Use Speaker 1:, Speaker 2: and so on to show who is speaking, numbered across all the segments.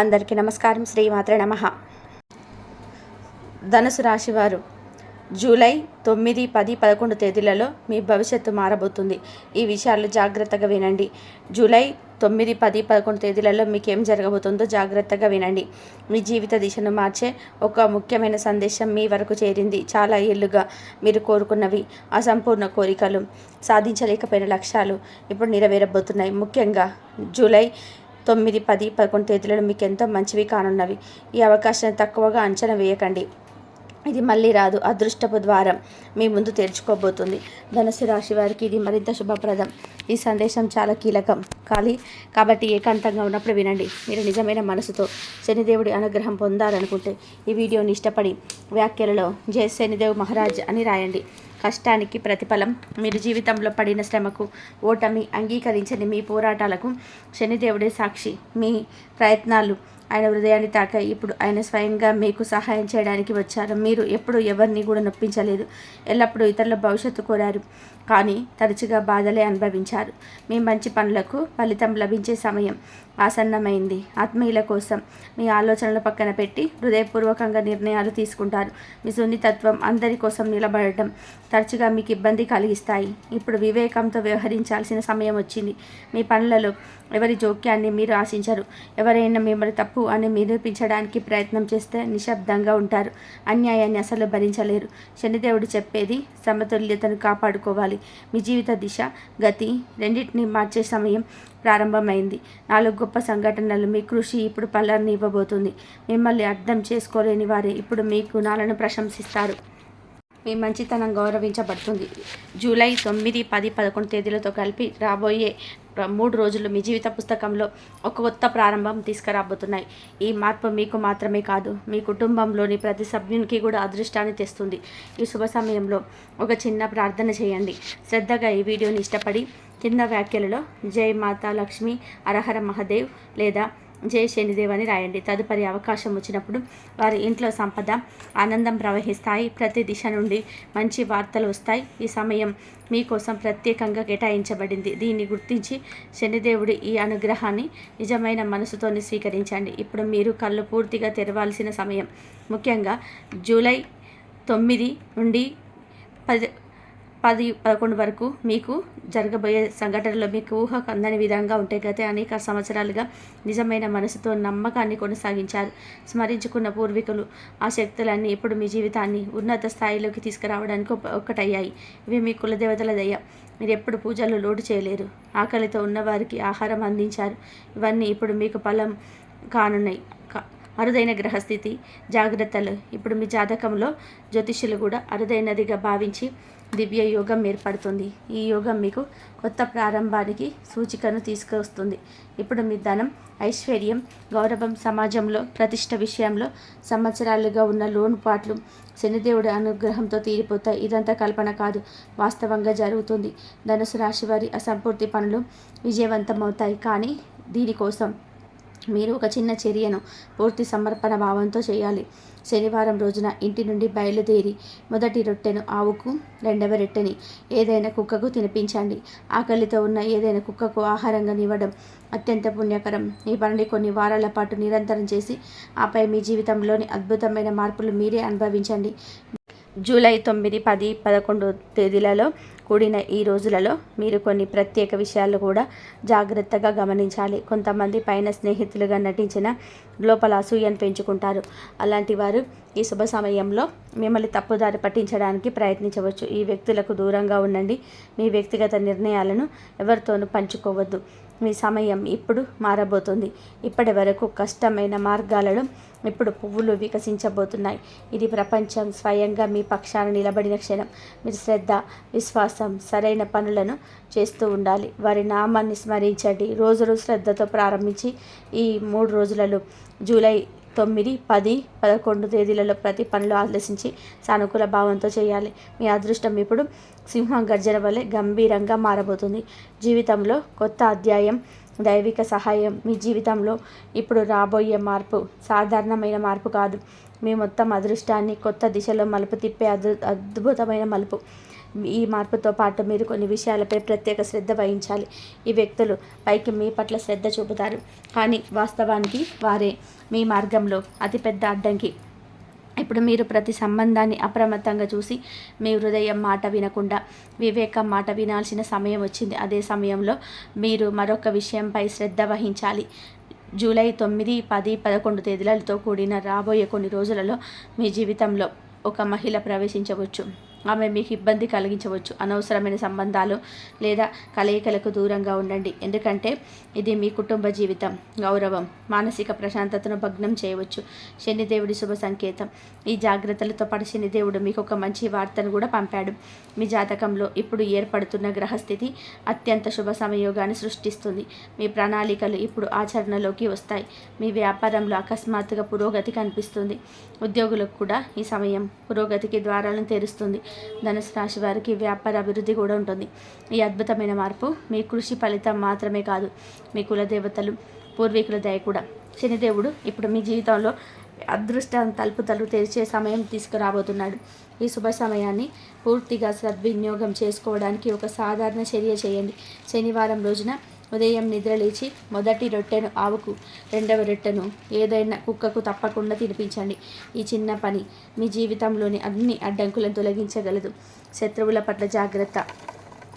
Speaker 1: అందరికీ నమస్కారం. శ్రీమాత్ర నమ. ధనుసు రాశివారు జూలై తొమ్మిది పది పదకొండు తేదీలలో మీ భవిష్యత్తు మారబోతుంది. ఈ విషయాలు జాగ్రత్తగా వినండి. జూలై తొమ్మిది పది పదకొండు తేదీలలో మీకు ఏం జరగబోతుందో జాగ్రత్తగా వినండి. మీ జీవిత దిశను మార్చే ఒక ముఖ్యమైన సందేశం మీ వరకు చేరింది. చాలా ఏళ్ళుగా మీరు కోరుకున్నవి అసంపూర్ణ కోరికలు సాధించలేకపోయిన లక్ష్యాలు ఇప్పుడు నెరవేరబోతున్నాయి. ముఖ్యంగా జూలై తొమ్మిది పది పదకొండు తేదీలలో మీకు ఎంతో మంచివి కానున్నవి. ఈ అవకాశాన్ని తక్కువగా అంచనా వేయకండి. ఇది మళ్ళీ రాదు. అదృష్టపు ద్వారం మీ ముందు తెరుచుకోబోతుంది. ధనుసు రాశి వారికి ఇది మరింత శుభప్రదం. ఈ సందేశం చాలా కీలకం. కానీ కాబట్టి ఏకాంతంగా ఉన్నప్పుడు వినండి. మీరు నిజమైన మనసుతో శనిదేవుడి అనుగ్రహం పొందాలనుకుంటే ఈ వీడియోని ఇష్టపడి వ్యాఖ్యలలో జయ శనిదేవ్ మహారాజ్ అని రాయండి. కష్టానికి ప్రతిఫలం. మీరు జీవితంలో పడిన శ్రమకు ఓటమి అంగీకరించని మీ పోరాటాలకు శనిదేవుడే సాక్షి. మీ ప్రయత్నాలు ఆయన హృదయాన్ని తాకాయి. ఇప్పుడు ఆయన స్వయంగా మీకు సహాయం చేయడానికి వచ్చారు. మీరు ఎప్పుడు ఎవరిని కూడా నొప్పించలేదు. ఎల్లప్పుడూ ఇతరుల భవిష్యత్తు కోరారు. కానీ తరచుగా బాధలే అనుభవించారు. మీ మంచి పనులకు ఫలితం లభించే సమయం ఆసన్నమైంది. ఆత్మీయుల కోసం మీ ఆలోచనలు పక్కన పెట్టి హృదయపూర్వకంగా నిర్ణయాలు తీసుకుంటారు. మీ సున్నితత్వం అందరి కోసం నిలబడటం తరచుగా మీకు ఇబ్బంది కలిగిస్తాయి. ఇప్పుడు వివేకంతో వ్యవహరించాల్సిన సమయం వచ్చింది. మీ పనులలో ఎవరి జోక్యాన్ని మీరు ఆశించరు. ఎవరైనా మిమ్మల్ని తప్పు అని నిరూపించడానికి ప్రయత్నం చేస్తే నిశ్శబ్దంగా ఉంటారు. అన్యాయాన్ని అసలు భరించలేరు. శనిదేవుడు చెప్పేది సమతుల్యతను కాపాడుకోవాలి. మీ జీవిత దిశ గతి రెండింటిని మార్చే సమయం ప్రారంభమైంది. నాలుగు గొప్ప సంఘటనలు మీ కృషి ఇప్పుడు పల్లర్ని ఇవ్వబోతుంది. మిమ్మల్ని అర్థం చేసుకోలేని వారే ఇప్పుడు మీ గుణాలను ప్రశంసిస్తారు. మీ మంచితనం గౌరవించబడుతుంది. జూలై తొమ్మిది పది పదకొండు తేదీలతో కలిపి రాబోయే మూడు రోజులు మీ జీవిత పుస్తకంలో ఒక కొత్త ప్రారంభం తీసుకురాబోతున్నాయి. ఈ మార్పు మీకు మాత్రమే కాదు మీ కుటుంబంలోని ప్రతి సభ్యునికి కూడా అదృష్టాన్ని తెస్తుంది. ఈ శుభ సమయంలో ఒక చిన్న ప్రార్థన చేయండి. శ్రద్ధగా ఈ వీడియోని ఇష్టపడి కింద వ్యాఖ్యలలో జై మాతా లక్ష్మి అరహర మహదేవ్ లేదా జై శనిదేవ్ అని రాయండి. తదుపరి అవకాశం వచ్చినప్పుడు వారి ఇంట్లో సంపద ఆనందం ప్రవహిస్తాయి. ప్రతి దిశ నుండి మంచి వార్తలు వస్తాయి. ఈ సమయం మీకోసం ప్రత్యేకంగా కేటాయించబడింది. దీన్ని గుర్తించి శనిదేవుడి ఈ అనుగ్రహాన్ని నిజమైన మనసుతోని స్వీకరించండి. ఇప్పుడు మీరు కళ్ళు పూర్తిగా తెరవాల్సిన సమయం. ముఖ్యంగా జూలై తొమ్మిది నుండి పది పది పదకొండు వరకు మీకు జరగబోయే సంఘటనలు మీకు ఊహకు అందని విధంగా ఉంటే గత అనేక సంవత్సరాలుగా నిజమైన మనసుతో నమ్మకాన్ని కొనసాగించారు స్మరించుకున్న పూర్వీకులు. ఆ శక్తులన్నీ ఇప్పుడు మీ జీవితాన్ని ఉన్నత స్థాయిలోకి తీసుకురావడానికి ఒక్కటయ్యాయి. ఇవి మీ కులదేవతల దయ. మీరు ఎప్పుడు పూజలు లోటు చేయలేరు. ఆకలితో ఉన్నవారికి ఆహారం అందించారు. ఇవన్నీ ఇప్పుడు మీకు ఫలం కానున్నాయి. అరుదైన గ్రహస్థితి జాగ్రత్తలు. ఇప్పుడు మీ జాతకంలో జ్యోతిష్యులు కూడా అరుదైనదిగా భావించి దివ్య యోగం ఏర్పడుతుంది. ఈ యోగం మీకు కొత్త ప్రారంభానికి సూచికను తీసుకొస్తుంది. ఇప్పుడు మీ ధనం ఐశ్వర్యం గౌరవం సమాజంలో ప్రతిష్ట విషయంలో సంవత్సరాలుగా ఉన్న లోనుపాట్లు శనిదేవుడి అనుగ్రహంతో తీరిపోతాయి. ఇదంతా కల్పన కాదు వాస్తవంగా జరుగుతుంది. ధనుసు రాశి వారి అసంపూర్తి పనులు విజయవంతమవుతాయి. కానీ దీనికోసం మీరు ఒక చిన్న చర్యను పూర్తి సమర్పణ భావంతో చేయాలి. శనివారం రోజున ఇంటి నుండి బయలుదేరి మొదటి రొట్టెను ఆవుకు రెండవ రొట్టెని ఏదైనా కుక్కకు తినిపించండి. ఆకలితో ఉన్న ఏదైనా కుక్కకు ఆహారంగా నివ్వడం అత్యంత పుణ్యకరం. ఈ పనిని కొన్ని వారాల పాటు నిరంతరం చేసి ఆపై మీ జీవితంలోని అద్భుతమైన మార్పులు మీరే అనుభవించండి. జూలై తొమ్మిది పది పదకొండు తేదీలలో కూడిన ఈ రోజులలో మీరు కొన్ని ప్రత్యేక విషయాలు కూడా జాగ్రత్తగా గమనించాలి. కొంతమంది పైన స్నేహితులుగా నటించిన లోపల అసూయను పెంచుకుంటారు. అలాంటి వారు ఈ శుభ సమయంలో మిమ్మల్ని తప్పుదారి పట్టించడానికి ప్రయత్నించవచ్చు. ఈ వ్యక్తులకు దూరంగా ఉండండి. మీ వ్యక్తిగత నిర్ణయాలను ఎవరితోనూ పంచుకోవద్దు. మీ సమయం ఇప్పుడు మారబోతుంది. ఇప్పటి వరకు కష్టమైన మార్గాలలో ఇప్పుడు పువ్వులు వికసించబోతున్నాయి. ఇది ప్రపంచం స్వయంగా మీ పక్షాన నిలబడిన క్షణం. మీరు శ్రద్ధ విశ్వాసం సరైన పనులను చేస్తూ ఉండాలి. వారి నామాన్ని స్మరించండి. రోజులు శ్రద్ధతో ప్రారంభించి ఈ మూడు రోజులలో జూలై తొమ్మిది పది పదకొండు తేదీలలో ప్రతి పనులు ఆలోచించి సానుకూల భావంతో చేయాలి. మీ అదృష్టం ఇప్పుడు సింహం గర్జన వలె గంభీరంగా మారబోతుంది. జీవితంలో కొత్త అధ్యాయం దైవిక సహాయం మీ జీవితంలో ఇప్పుడు రాబోయే మార్పు సాధారణమైన మార్పు కాదు. మీ మొత్తం అదృష్టాన్ని కొత్త దిశలో మలుపు తిప్పే అద్భు అద్భుతమైన మలుపు. ఈ మార్పుతో పాటు మీరు కొన్ని విషయాలపై ప్రత్యేక శ్రద్ధ వహించాలి. ఈ వ్యక్తులు పైకి మీ పట్ల శ్రద్ధ చూపుతారు. కానీ వాస్తవానికి వారే మీ మార్గంలో అతిపెద్ద అడ్డంకి. ఇప్పుడు మీరు ప్రతి సంబంధాన్ని అప్రమత్తంగా చూసి మీ హృదయం మాట వినకుండా వివేకం మాట వినాల్సిన సమయం వచ్చింది. అదే సమయంలో మీరు మరొక విషయంపై శ్రద్ధ వహించాలి. జూలై తొమ్మిది పది పదకొండు తేదీలతో కూడిన రాబోయే కొన్ని రోజులలో మీ జీవితంలో ఒక మహిళ ప్రవేశించవచ్చు. ఆమె మీకు ఇబ్బంది కలిగించవచ్చు. అనవసరమైన సంబంధాలు లేదా కలయికలకు దూరంగా ఉండండి. ఎందుకంటే ఇది మీ కుటుంబ జీవితం గౌరవం మానసిక ప్రశాంతతను భగ్నం చేయవచ్చు. శనిదేవుడి శుభ సంకేతం. ఈ జాగ్రత్తలతో పాటు శనిదేవుడు మీకు ఒక మంచి వార్తను కూడా పంపాడు. మీ జాతకంలో ఇప్పుడు ఏర్పడుతున్న గ్రహస్థితి అత్యంత శుభ సంయోగాన్ని సృష్టిస్తుంది. మీ ప్రణాళికలు ఇప్పుడు ఆచరణలోకి వస్తాయి. మీ వ్యాపారంలో అకస్మాత్తుగా పురోగతి కనిపిస్తుంది. ఉద్యోగులకు కూడా ఈ సమయం పురోగతికి ద్వారాలను తెరుస్తుంది. ధనుసు రాశి వారికి వ్యాపార అభివృద్ధి కూడా ఉంటుంది. ఈ అద్భుతమైన మార్పు మీ కృషి ఫలితం మాత్రమే కాదు మీ కులదేవతలు పూర్వీకుల దయ కూడా. శనిదేవుడు ఇప్పుడు మీ జీవితంలో అదృష్టం తలుపు తలుపు తెరిచే సమయం తీసుకురాబోతున్నాడు. ఈ శుభ సమయాన్ని పూర్తిగా సద్వినియోగం చేసుకోవడానికి ఒక సాధారణ చర్య చేయండి. శనివారం రోజున ఉదయం నిద్రలేచి మొదటి రొట్టెను ఆవుకు రెండవ రొట్టెను ఏదైనా కుక్కకు తప్పకుండా తినిపించండి. ఈ చిన్న పని మీ జీవితంలోని అన్ని అడ్డంకులను తొలగించగలదు. శత్రువుల పట్ల జాగ్రత్త.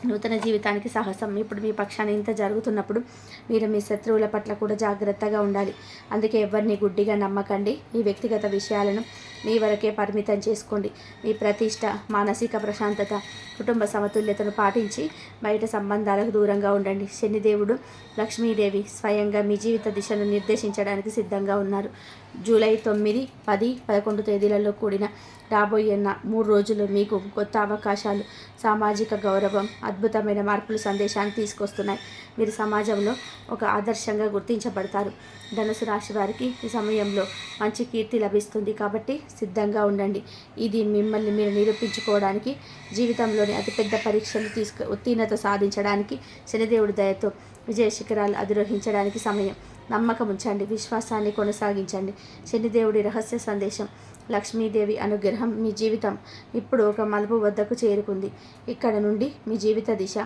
Speaker 1: నూతన జీవితానికి సాహసం. ఇప్పుడు మీ పక్షాన ఇంత జరుగుతున్నప్పుడు మీరు మీ శత్రువుల పట్ల కూడా జాగ్రత్తగా ఉండాలి. అందుకే ఎవరిని గుడ్డిగా నమ్మకండి. మీ వ్యక్తిగత విషయాలను మీ వరకే పరిమితం చేసుకోండి. మీ ప్రతిష్ట మానసిక ప్రశాంతత కుటుంబ సమతుల్యతను పాటించి బయట సంబంధాలకు దూరంగా ఉండండి. శనిదేవుడు లక్ష్మీదేవి స్వయంగా మీ జీవిత దిశను నిర్దేశించడానికి సిద్ధంగా ఉన్నారు. జూలై తొమ్మిది పది పదకొండు తేదీలలో కూడిన రాబోయే మూడు రోజులు మీకు కొత్త అవకాశాలు సామాజిక గౌరవం అద్భుతమైన మార్పులు సందేశాన్ని తీసుకొస్తున్నాయి. మీరు సమాజంలో ఒక ఆదర్శంగా గుర్తించబడతారు. ధనుసు రాశి వారికి ఈ సమయంలో మంచి కీర్తి లభిస్తుంది కాబట్టి సిద్ధంగా ఉండండి. ఇది మిమ్మల్ని మీరు నిరూపించుకోవడానికి జీవితంలోని అతిపెద్ద పరీక్షలు తీసుకు ఉత్తీర్ణత సాధించడానికి శనిదేవుడి దయతో విజయ శిఖరాలు అధిరోహించడానికి సమయం. నమ్మకం ఉంచండి విశ్వాసాన్ని కొనసాగించండి. శనిదేవుడి రహస్య సందేశం లక్ష్మీదేవి అనుగ్రహం మీ జీవితం ఇప్పుడు ఒక మలుపు వద్దకు చేరుకుంది. ఇక్కడ నుండి మీ జీవిత దిశ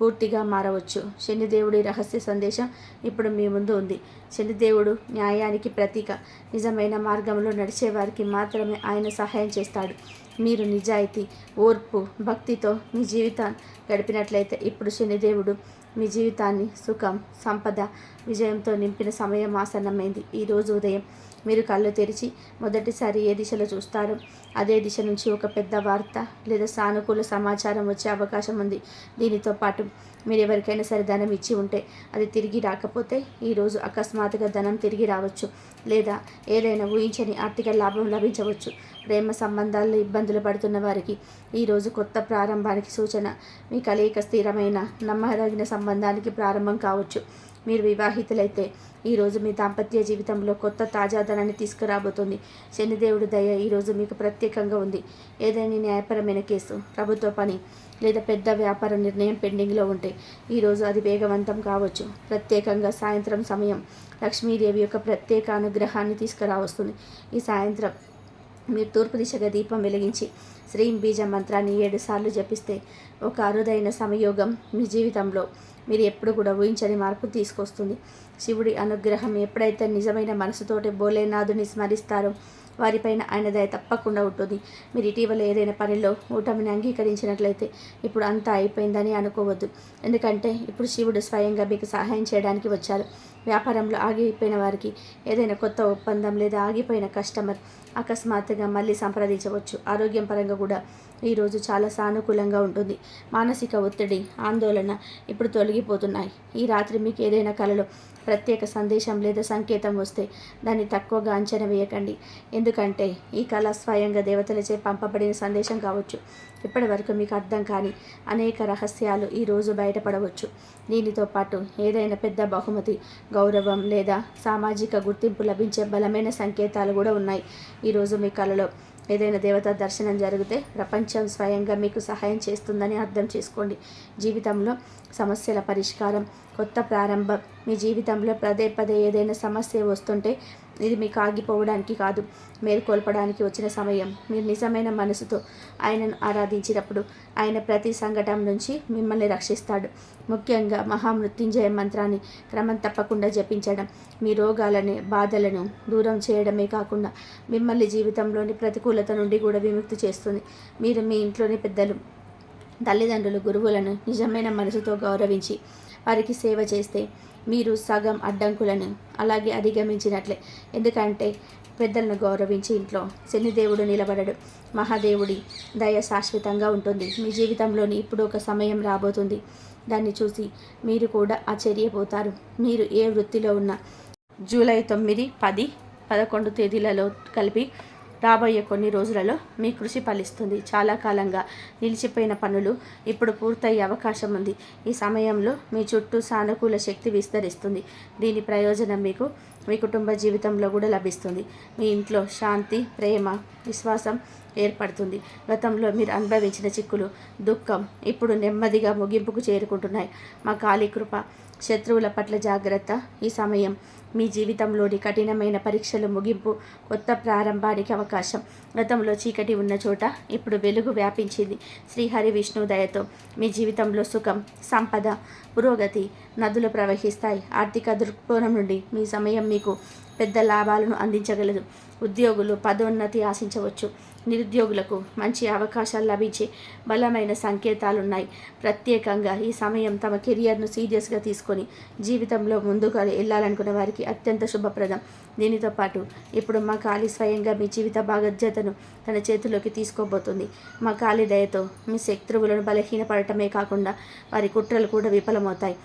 Speaker 1: పూర్తిగా మారవచ్చు. శనిదేవుడి రహస్య సందేశం ఇప్పుడు మీ ముందు ఉంది. శనిదేవుడు న్యాయానికి ప్రతీక నిజమైన మార్గంలో నడిచేవారికి మాత్రమే ఆయన సహాయం చేస్తాడు. మీరు నిజాయితీ ఓర్పు భక్తితో మీ జీవితాన్ని గడిపినట్లయితే ఇప్పుడు శనిదేవుడు మీ జీవితాన్ని సుఖం సంపద విజయంతో నింపిన సమయం ఆసన్నమైంది. ఈరోజు ఉదయం మీరు కళ్ళు తెరిచి మొదటిసారి ఏ దిశలో చూస్తారు? అదే దిశ నుంచి ఒక పెద్ద వార్త లేదా సానుకూల సమాచారం వచ్చే అవకాశం ఉంది. దీనితో పాటు మీరు ఎవరికైనా సరే ధనం ఇచ్చి ఉంటే అది తిరిగి రాకపోతే ఈరోజు అకస్మాత్తుగా ధనం తిరిగి రావచ్చు లేదా ఏదైనా ఊహించని ఆర్థిక లాభం లభించవచ్చు. ప్రేమ సంబంధాల్లో ఇబ్బందులు పడుతున్న వారికి ఈరోజు కొత్త ప్రారంభానికి సూచన. మీ కలయిక స్థిరమైన నమ్మదగిన సంబంధానికి ప్రారంభం కావచ్చు. మీరు వివాహితులైతే ఈరోజు మీ దాంపత్య జీవితంలో కొత్త తాజాదనాన్ని తీసుకురాబోతుంది. శనిదేవుడి దయ ఈరోజు మీకు ప్రత్యేకంగా ఉంది. ఏదైనా న్యాయపరమైన కేసు ప్రభుత్వ పని లేదా పెద్ద వ్యాపార నిర్ణయం పెండింగ్లో ఉంటే ఈరోజు అది వేగవంతం కావచ్చు. ప్రత్యేకంగా సాయంత్రం సమయం లక్ష్మీదేవి యొక్క ప్రత్యేక అనుగ్రహాన్ని తీసుకురావస్తుంది. ఈ సాయంత్రం మీరు తూర్పు దిశగా దీపం వెలిగించి శ్రీం బీజ మంత్రాన్ని ఏడు సార్లు జపిస్తే ఒక అరుదైన సమయోగం మీ జీవితంలో మీరు ఎప్పుడు కూడా ఊహించని మార్పు తీసుకొస్తుంది. శివుడి అనుగ్రహం ఎప్పుడైతే నిజమైన మనసుతోటి భోలేనాథుని స్మరిస్తారో వారిపైన ఆయన దయ తప్పకుండా ఉంటుంది. మీరు ఇటీవల ఏదైనా పనిలో ఊటమిని అంగీకరించినట్లయితే ఇప్పుడు అంతా అయిపోయిందని అనుకోవద్దు. ఎందుకంటే ఇప్పుడు శివుడు స్వయంగా మీకు సహాయం చేయడానికి వచ్చారు. వ్యాపారంలో ఆగిపోయిన వారికి ఏదైనా కొత్త ఒప్పందం లేదా ఆగిపోయిన కస్టమర్ అకస్మాత్తుగా మళ్ళీ సంప్రదించవచ్చు. ఆరోగ్యం పరంగా కూడా ఈరోజు చాలా సానుకూలంగా ఉంటుంది. మానసిక ఒత్తిడి ఆందోళన ఇప్పుడు తొలగిపోతున్నాయి. ఈ రాత్రి మీకు ఏదైనా కళలో ప్రత్యేక సందేశం లేదా సంకేతం వస్తే దాన్ని తక్కువగా అంచనా వేయకండి. ఎందుకంటే ఈ కళ స్వయంగా దేవతలచే పంపబడిన సందేశం కావచ్చు. ఇప్పటి వరకు మీకు అర్థం కాని అనేక రహస్యాలు ఈరోజు బయటపడవచ్చు. దీనితో పాటు ఏదైనా పెద్ద బహుమతి గౌరవం లేదా సామాజిక గుర్తింపు లభించే బలమైన సంకేతాలు కూడా ఉన్నాయి. ఈరోజు మీ కళలో ఏదైనా దేవత దర్శనం జరిగితే ప్రపంచం స్వయంగా మీకు సహాయం చేస్తుందని అర్థం చేసుకోండి. జీవితంలో సమస్యల పరిష్కారం కొత్త ప్రారంభం మీ జీవితంలో పదే పదే ఏదైనా సమస్య వస్తుంటే ఇది మీకు ఆగిపోవడానికి కాదు మేల్కొల్పడానికి వచ్చిన సమయం. మీరు నిజమైన మనసుతో ఆయనను ఆరాధించినప్పుడు ఆయన ప్రతి సంఘటన నుంచి మిమ్మల్ని రక్షిస్తాడు. ముఖ్యంగా మహామృత్యుంజయ మంత్రాన్ని క్రమం తప్పకుండా జపించడం మీ రోగాలని బాధలను దూరం చేయడమే కాకుండా మిమ్మల్ని జీవితంలోని ప్రతికూలత నుండి కూడా విముక్తి చేస్తుంది. మీరు మీ ఇంట్లోని పెద్దలు తల్లిదండ్రులు గురువులను నిజమైన మనసుతో గౌరవించి వారికి సేవ చేస్తే మీరు సగం అడ్డంకులను అలాగే అధిగమించినట్లే. ఎందుకంటే పెద్దలను గౌరవించి ఇంట్లో శనిదేవుడు నిలబడడు. మహాదేవుడి దయ శాశ్వతంగా ఉంటుంది. మీ జీవితంలోని ఇప్పుడు ఒక సమయం రాబోతుంది. దాన్ని చూసి మీరు కూడా ఆశ్చర్యపోతారు. మీరు ఏ వృత్తిలో ఉన్నా జూలై తొమ్మిది పది పదకొండు తేదీలలో కలిపి రాబోయే కొన్ని రోజులలో మీ కృషి ఫలిస్తుంది. చాలా కాలంగా నిలిచిపోయిన పనులు ఇప్పుడు పూర్తయ్యే అవకాశం ఉంది. ఈ సమయంలో మీ చుట్టూ సానుకూల శక్తి విస్తరిస్తుంది. దీని ప్రయోజనం మీకు మీ కుటుంబ జీవితంలో కూడా లభిస్తుంది. మీ ఇంట్లో శాంతి ప్రేమ విశ్వాసం ఏర్పడుతుంది. గతంలో మీరు అనుభవించిన చిక్కులు దుఃఖం ఇప్పుడు నెమ్మదిగా ముగింపుకు చేరుకుంటున్నాయి. మా కాళీ కృప శత్రువుల పట్ల జాగ్రత్త. ఈ సమయం మీ జీవితంలోని కఠినమైన పరీక్షలు ముగింపు కొత్త ప్రారంభానికి అవకాశం. గతంలో చీకటి ఉన్న చోట ఇప్పుడు వెలుగు వ్యాపించింది. శ్రీహరి విష్ణు దయతో మీ జీవితంలో సుఖం సంపద పురోగతి నదులు ప్రవహిస్తాయి. ఆర్థిక దృక్కోణం నుండి మీ సమయం మీకు పెద్ద లాభాలను అందించగలదు. ఉద్యోగులు పదోన్నతి ఆశించవచ్చు. నిరుద్యోగులకు మంచి అవకాశాలు లభించే బలమైన సంకేతాలున్నాయి. ప్రత్యేకంగా ఈ సమయం తమ కెరియర్ను సీరియస్గా తీసుకొని జీవితంలో ముందుగా వెళ్ళాలనుకున్న వారికి అత్యంత శుభప్రదం. దీనితో పాటు ఇప్పుడు మా కాళీ స్వయంగా మీ జీవిత బాధ్యతను తన చేతిలోకి తీసుకోబోతుంది. మా కాళీ దయతో మీ శత్రువులను బలహీనపడటమే కాకుండా వారి కుట్రలు కూడా విఫలమవుతాయి.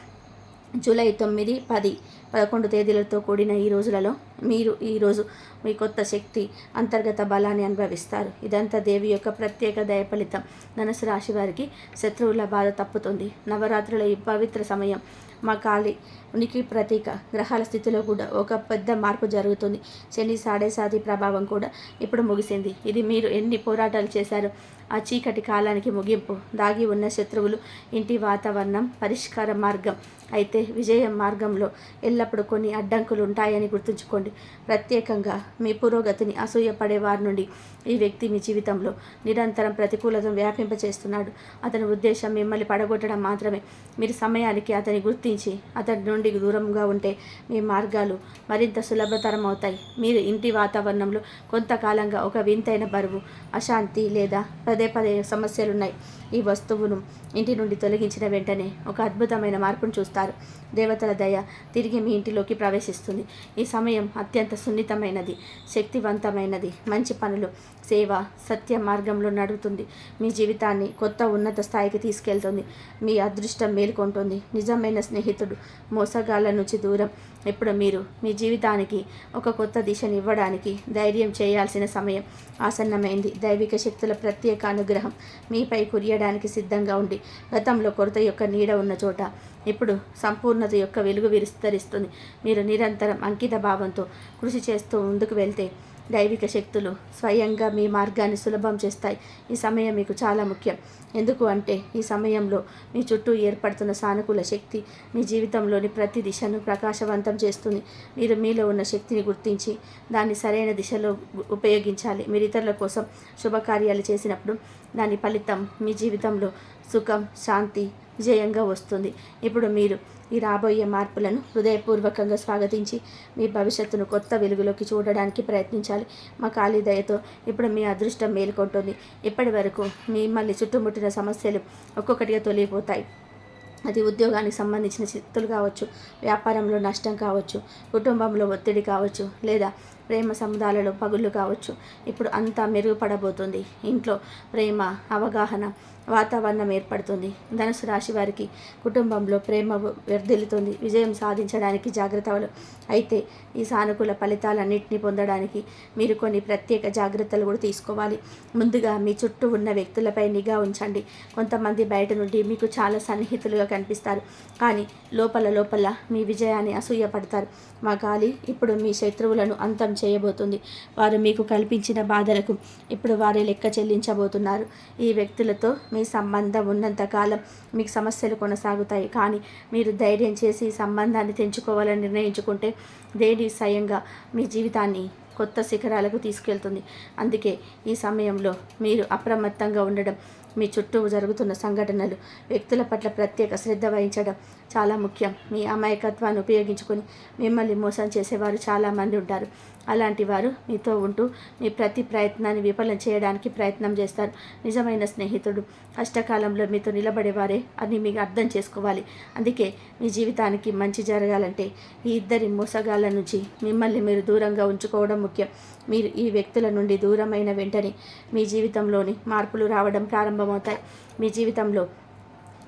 Speaker 1: జూలై తొమ్మిది పది పదకొండు తేదీలతో కూడిన ఈ రోజులలో మీరు ఈరోజు మీ కొత్త శక్తి అంతర్గత బలాన్ని అనుభవిస్తారు. ఇదంతా దేవి యొక్క ప్రత్యేక దయ ఫలితం. ధనుసు రాశి వారికి శత్రువుల బాధ తప్పుతుంది. నవరాత్రుల ఈ పవిత్ర సమయం మా కాళీ ఉనికి ప్రతీక. గ్రహాల స్థితిలో కూడా ఒక పెద్ద మార్పు జరుగుతుంది. శని సాడేసాది ప్రభావం కూడా ఇప్పుడు ముగిసింది. ఇది మీరు ఎన్ని పోరాటాలు చేశారో ఆ చీకటి కాలానికి ముగింపు. దాగి ఉన్న శత్రువులు ఇంటి వాతావరణం పరిష్కార మార్గం. అయితే విజయం మార్గంలో ఎల్లప్పుడూ కొన్ని అడ్డంకులు ఉంటాయని గుర్తుంచుకోండి. ప్రత్యేకంగా మీ పురోగతిని అసూయపడే వారి నుండి ఈ వ్యక్తి మీ జీవితంలో నిరంతరం ప్రతికూలతను వ్యాపింపచేస్తున్నాడు. అతని ఉద్దేశం మిమ్మల్ని పడగొట్టడం మాత్రమే. మీరు సమయానికి అతని గుర్తించి అతని నుండి దూరంగా ఉంటే మీ మార్గాలు మరింత సులభతరం అవుతాయి మీరు ఇంటి వాతావరణంలో కొంతకాలంగా ఒక వింతైన బరువు అశాంతి లేదా పదే పదే సమస్యలున్నాయి. ఈ వస్తువును ఇంటి నుండి తొలగించిన వెంటనే ఒక అద్భుతమైన మార్పును చూస్తారు. దేవతల దయ తిరిగి మీ ఇంటిలోకి ప్రవేశిస్తుంది. ఈ సమయం అత్యంత సున్నితమైనది శక్తివంతమైనది. మంచి పనులు సేవ సత్య మార్గంలో నడుపుతుంది. మీ జీవితాన్ని కొత్త ఉన్నత స్థాయికి తీసుకెళ్తుంది. మీ అదృష్టం మేలుకొంటుంది. నిజమైన స్నేహితుడు మోసగాళ్ళ నుంచి దూరం ఇప్పుడు మీరు మీ జీవితానికి ఒక కొత్త దిశను ఇవ్వడానికి ధైర్యం చేయాల్సిన సమయం ఆసన్నమైంది. దైవిక శక్తుల ప్రత్యేక అనుగ్రహం మీపై కురియడానికి సిద్ధంగా ఉండి గతంలో కొరత యొక్క నీడ ఉన్న చోట ఇప్పుడు సంపూర్ణత యొక్క వెలుగు విస్తరిస్తుంది. మీరు నిరంతరం అంకిత భావంతో కృషి చేస్తూ ముందుకు వెళ్తే దైవిక శక్తులు స్వయంగా మీ మార్గాన్ని సులభం చేస్తాయి. ఈ సమయం మీకు చాలా ముఖ్యం. ఎందుకు అంటే ఈ సమయంలో మీ చుట్టూ ఏర్పడుతున్న సానుకూల శక్తి మీ జీవితంలోని ప్రతి దిశను ప్రకాశవంతం చేస్తుంది. మీరు మీలో ఉన్న శక్తిని గుర్తించి దాన్ని సరైన దిశలో ఉపయోగించాలి. మీరు ఇతరుల కోసం శుభకార్యాలు చేసినప్పుడు దాని ఫలితం మీ జీవితంలో సుఖం శాంతి విజయంగా వస్తుంది. ఇప్పుడు మీరు ఈ రాబోయే మార్పులను హృదయపూర్వకంగా స్వాగతించి మీ భవిష్యత్తును కొత్త వెలుగులోకి చూడడానికి ప్రయత్నించాలి. మా ఖాళీ దయతో ఇప్పుడు మీ అదృష్టం మేలుకొంటుంది. ఇప్పటి వరకు మిమ్మల్ని చుట్టుముట్టిన సమస్యలు ఒక్కొక్కటిగా తొలగిపోతాయి. అది ఉద్యోగానికి సంబంధించిన చిత్తులు కావచ్చు వ్యాపారంలో నష్టం కావచ్చు కుటుంబంలో ఒత్తిడి కావచ్చు లేదా ప్రేమ సముదాలలో పగుళ్ళు కావచ్చు. ఇప్పుడు అంతా మెరుగుపడబోతుంది. ఇంట్లో ప్రేమ అవగాహన వాతావరణం ఏర్పడుతుంది. ధనుసు రాశి వారికి కుటుంబంలో ప్రేమ వర్ధిల్లుతుంది. విజయం సాధించడానికి జాగ్రత్తలు అయితే ఈ సానుకూల ఫలితాలన్నింటినీ పొందడానికి మీరు కొన్ని ప్రత్యేక జాగ్రత్తలు కూడా తీసుకోవాలి. ముందుగా మీ చుట్టూ ఉన్న వ్యక్తులపై నిఘా ఉంచండి. కొంతమంది బయట నుండి మీకు చాలా సన్నిహితులుగా కనిపిస్తారు. కానీ లోపల లోపల మీ విజయాన్ని అసూయపడతారు. మా గాలి ఇప్పుడు మీ శత్రువులను అంతం చేయబోతుంది. వారు మీకు కల్పించిన బాధలకు ఇప్పుడు వారే లెక్క చెల్లించబోతున్నారు. ఈ వ్యక్తులతో మీ సంబంధం ఉన్నంతకాలం మీకు సమస్యలు కొనసాగుతాయి. కానీ మీరు ధైర్యం చేసి ఈ సంబంధాన్ని తెంచుకోవాలని నిర్ణయించుకుంటే దేని స్వయంగా మీ జీవితాన్ని కొత్త శిఖరాలకు తీసుకెళ్తుంది. అందుకే ఈ సమయంలో మీరు అప్రమత్తంగా ఉండడం మీ చుట్టూ జరుగుతున్న సంఘటనలు వ్యక్తుల పట్ల ప్రత్యేక శ్రద్ధ వహించడం చాలా ముఖ్యం. మీ అమాయకత్వాన్ని ఉపయోగించుకొని మిమ్మల్ని మోసం చేసేవారు చాలామంది ఉంటారు. అలాంటి వారు మీతో ఉంటూ మీ ప్రతి ప్రయత్నాన్ని విఫలం చేయడానికి ప్రయత్నం చేస్తారు. నిజమైన స్నేహితుడు కష్టకాలంలో మీతో నిలబడేవారే అని మీకు అర్థం చేసుకోవాలి. అందుకే మీ జీవితానికి మంచి జరగాలంటే ఈ ఇద్దరి మోసగాళ్ళ నుంచి మిమ్మల్ని మీరు దూరంగా ఉంచుకోవడం ముఖ్యం. మీరు ఈ వ్యక్తుల నుండి దూరమైన వెంటనే మీ జీవితంలోని మార్పులు రావడం ప్రారంభమవుతాయి. మీ జీవితంలో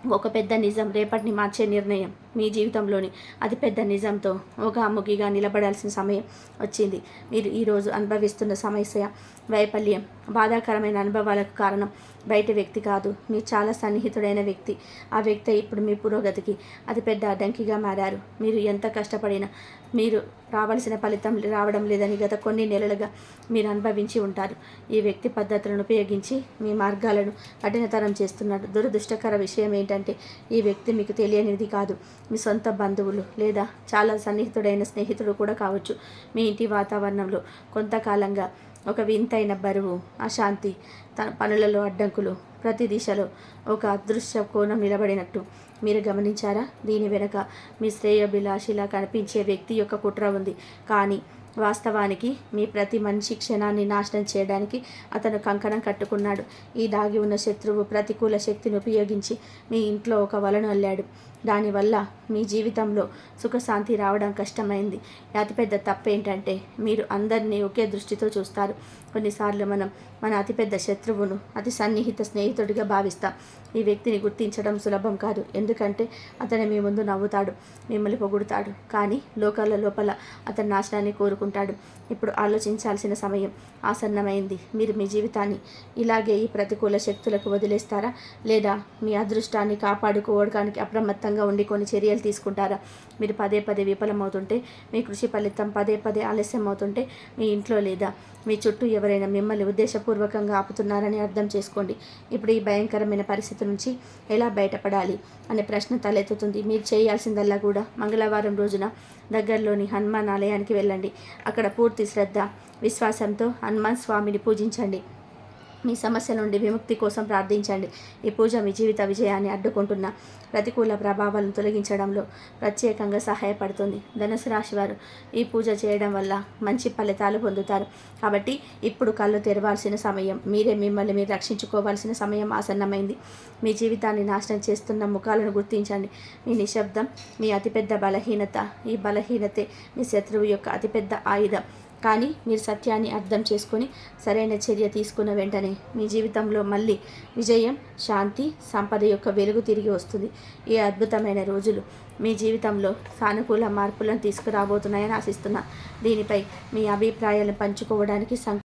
Speaker 1: ఒక పెద్ద నిజం రేపటిని మార్చే నిర్ణయం. మీ జీవితంలోని అతిపెద్ద నిజంతో ఒక అమ్ముగిగా నిలబడాల్సిన సమయం వచ్చింది. మీరు ఈరోజు అనుభవిస్తున్న సమస్య వైఫల్యం బాధాకరమైన అనుభవాలకు కారణం బయట వ్యక్తి కాదు. మీ చాలా సన్నిహితుడైన వ్యక్తి. ఆ వ్యక్తి ఇప్పుడు మీ పురోగతికి అతిపెద్ద అడ్డంకిగా మారారు. మీరు ఎంత కష్టపడినా మీరు రావాల్సిన ఫలితం రావడం లేదని గత కొన్ని నెలలుగా మీరు అనుభవించి ఉంటారు. ఈ వ్యక్తి పద్ధతులను ఉపయోగించి మీ మార్గాలను కఠినతరం చేస్తున్నాడు దురదృష్టకర విషయం ఏంటంటే ఈ వ్యక్తి మీకు తెలియనిది కాదు. మీ సొంత బంధువులు లేదా చాలా సన్నిహితుడైన స్నేహితుడు కూడా కావచ్చు మీ ఇంటి వాతావరణంలో. కొంతకాలంగా ఒక వింతైన బరువు అశాంతి తన పనులలో అడ్డంకులు ప్రతి దిశలో ఒక అదృశ్య కోణం నిలబడినట్టు మీరు గమనించారా? దీని వెనక మీ శ్రేయోభిలాషిలా కనిపించే వ్యక్తి యొక్క కుట్ర ఉంది. కానీ వాస్తవానికి మీ ప్రతి మనిషి క్షణాన్ని నాశనం చేయడానికి అతను కంకణం కట్టుకున్నాడు. ఈ దాగి ఉన్న శత్రువు ప్రతికూల శక్తిని ఉపయోగించి మీ ఇంట్లో ఒక వలను అల్లాడు. దానివల్ల మీ జీవితంలో సుఖశాంతి రావడం కష్టమైంది. అతిపెద్ద తప్పు ఏంటంటే మీరు అందరినీ ఒకే దృష్టితో చూస్తారు. కొన్నిసార్లు మనం మన అతిపెద్ద శత్రువును అతి సన్నిహిత స్నేహితుడిగా భావిస్తాం. ఈ వ్యక్తిని గుర్తించడం సులభం కాదు. ఎందుకంటే అతను మీ ముందు నవ్వుతాడు మిమ్మల్ని పొగుడుతాడు. కానీ లోకాల లోపల అతని నాశనాన్ని కోరుకుంటాడు. ఇప్పుడు ఆలోచించాల్సిన సమయం ఆసన్నమైంది. మీరు మీ జీవితాన్ని ఇలాగే ఈ ప్రతికూల శక్తులకు వదిలేస్తారా? లేదా మీ అదృష్టాన్ని కాపాడుకోవడానికి అప్రమత్తంగా ఉండి కొన్ని చర్యలు తీసుకుంటారా? మీరు పదే పదే విఫలమవుతుంటే మీ కృషి ఫలితం పదే పదే ఆలస్యం అవుతుంటే మీ ఇంట్లో లేదా మీ చుట్టూ ఎవరైనా మిమ్మల్ని ఉద్దేశపూర్వకంగా ఆపుతున్నారని అర్థం చేసుకోండి. ఇప్పుడు ఈ భయంకరమైన పరిస్థితి నుంచి ఎలా బయటపడాలి అనే ప్రశ్న తలెత్తుతుంది. మీరు చేయాల్సిందల్లా కూడా మంగళవారం రోజున దగ్గరలోని హనుమాన్ ఆలయానికి వెళ్ళండి. అక్కడ పూర్తి శ్రద్ధ విశ్వాసంతో హనుమాన్ స్వామిని పూజించండి. మీ సమస్య నుండి విముక్తి కోసం ప్రార్థించండి. ఈ పూజ మీ జీవిత విజయాన్ని అడ్డుకుంటున్న ప్రతికూల ప్రభావాలను తొలగించడంలో ప్రత్యేకంగా సహాయపడుతుంది. ధనుసు రాశి వారు ఈ పూజ చేయడం వల్ల మంచి ఫలితాలు పొందుతారు. కాబట్టి ఇప్పుడు కళ్ళు తెరవాల్సిన సమయం మీరే మిమ్మల్ని మీరు రక్షించుకోవాల్సిన సమయం ఆసన్నమైంది. మీ జీవితాన్ని నాశనం చేస్తున్న ముఖాలను గుర్తించండి. మీ నిశ్శబ్దం మీ అతిపెద్ద బలహీనత ఈ బలహీనతే మీ శత్రువు యొక్క అతిపెద్ద ఆయుధం. కానీ మీరు సత్యాన్ని అర్థం చేసుకొని సరైన చర్య తీసుకున్న వెంటనే మీ జీవితంలో మళ్ళీ విజయం శాంతి సంపద యొక్క వెలుగు తిరిగి వస్తుంది. ఈ అద్భుతమైన రోజులు మీ జీవితంలో సానుకూల మార్పులను తీసుకురాబోతున్నాయని ఆశిస్తున్నా. దీనిపై మీ అభిప్రాయాలను పంచుకోవడానికి సం